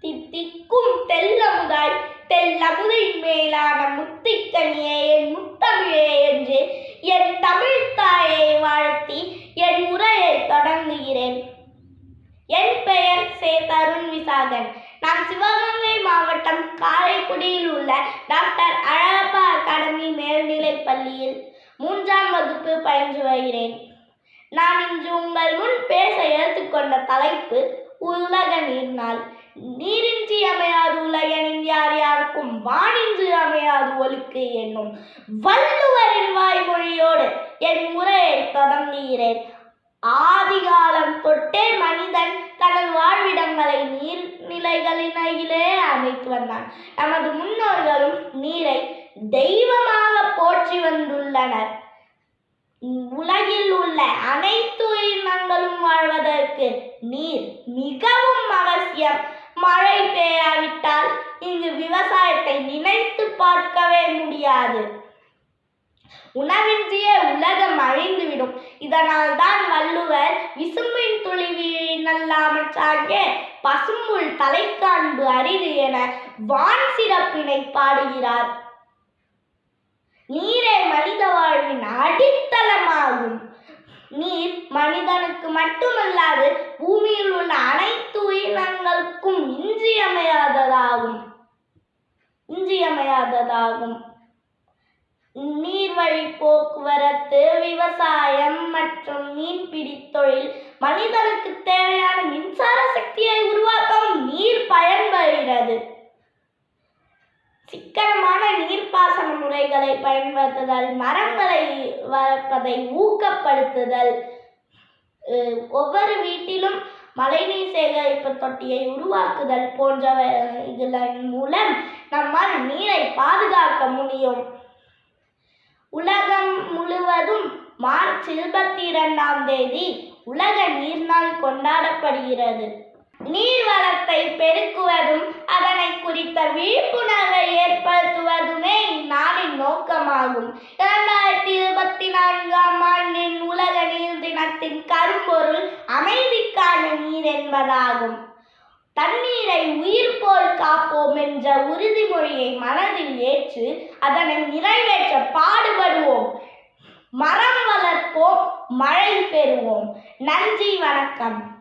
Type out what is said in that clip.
தித்திக்கும் தெல்லமுதாய் தெல்லமுதை மேலான முத்திக்கனியே என் முத்தமிழே என்று என் தமிழ் தாயை வாழ்த்தி என் உரையை தொடங்குகிறேன். என் பெயர் சே. தருண் விசாகன். நான் சிவகங்கை மாவட்டம் காரைக்குடியில் உள்ள டாக்டர் அழகப்பா அகாடமி மேல்நிலைப் பள்ளியில் மூன்றாம் வகுப்பு பயின்று வருகிறேன். நான் இன்று உங்கள் முன் பேச எடுத்துக்கொண்ட தலைப்பு உலக நீர் நாள். நீரின்றி அமையாது உலகனின் யார் யாருக்கும் வானின்றி அமையாது ஒழுக்கு என்னும் வள்ளுவரின் வாய்மொழியோடு என் உரையை தொடங்குகிறேன் ஆதிகாலம் தொட்டே மனிதன் தனது வாழ்விடங்களை நீர்நிலைகளினையிலே அமைத்து வந்தான். நமது முன்னோர்களும் நீரை தெய்வமாக போற்றி வந்துள்ளனர். உலகில் உள்ள அனைத்து உயிரினங்களும் வாழ்வதற்கு நீர் மிகவும் அவசியம். மழை பெய்யாவிட்டால் இங்கு விவசாயத்தை நினைத்து பார்க்கவே முடியாது. உணவின்றியே உலகம் அழிந்துவிடும். இதனால் தான் வள்ளுவர் விசும்பின் துளி வீழினல்லாமல் சாங்கே பசும்புல் தலைக்காண்பு அரிது என வான் சிறப்பினை பாடுகிறார். நீரே மனித வாழ்வின் அடித்தளமாகும். நீர் மனிதனுக்கு மட்டுமல்லாது பூமியில் உள்ள அனைத்து உயிரினங்களுக்கும் இன்றியமையாததாகும். இன்றியமையாததாகும். நீர்வழி போக்குவரத்து விவசாயம் மற்றும் மீன்பிடி தொழில் மனிதனுக்கு தேவையான மின்சார சக்தியை உருவாக்கவும் நீர் பயன்படுகிறது. சிக்கனமான நீர்ப்பாசன முறைகளை பயன்படுத்துதல் மரங்களை வளர்ப்பதை ஊக்கப்படுத்துதல் ஒவ்வொரு வீட்டிலும் மழைநீர் சேகரிப்பு தொட்டியை உருவாக்குதல் போன்றவைகளின் மூலம் நம்மால் நீரை பாதுகாக்க முடியும். உலகம் முழுவதும் மார்ச் இருபத்தி இரண்டாம் தேதி உலக நீர்நாள் கொண்டாடப்படுகிறது. நீர் வளத்தை பெருக்குவதும் அதனை குறித்த விழிப்புணர்வை ஏற்படுத்துவதுமே இந்நாளின் நோக்கமாகும். நீர் கரும்பொருள் அமைதிக்கான நீர் என்பதாகும். தண்ணீரை உயிர் போல் காப்போம் என்ற உறுதிமொழியை மனதில் ஏற்று அதனை நிறைவேற்ற பாடுபடுவோம். மரம் வளர்ப்போம் மழை பெறுவோம். நன்றி வணக்கம்.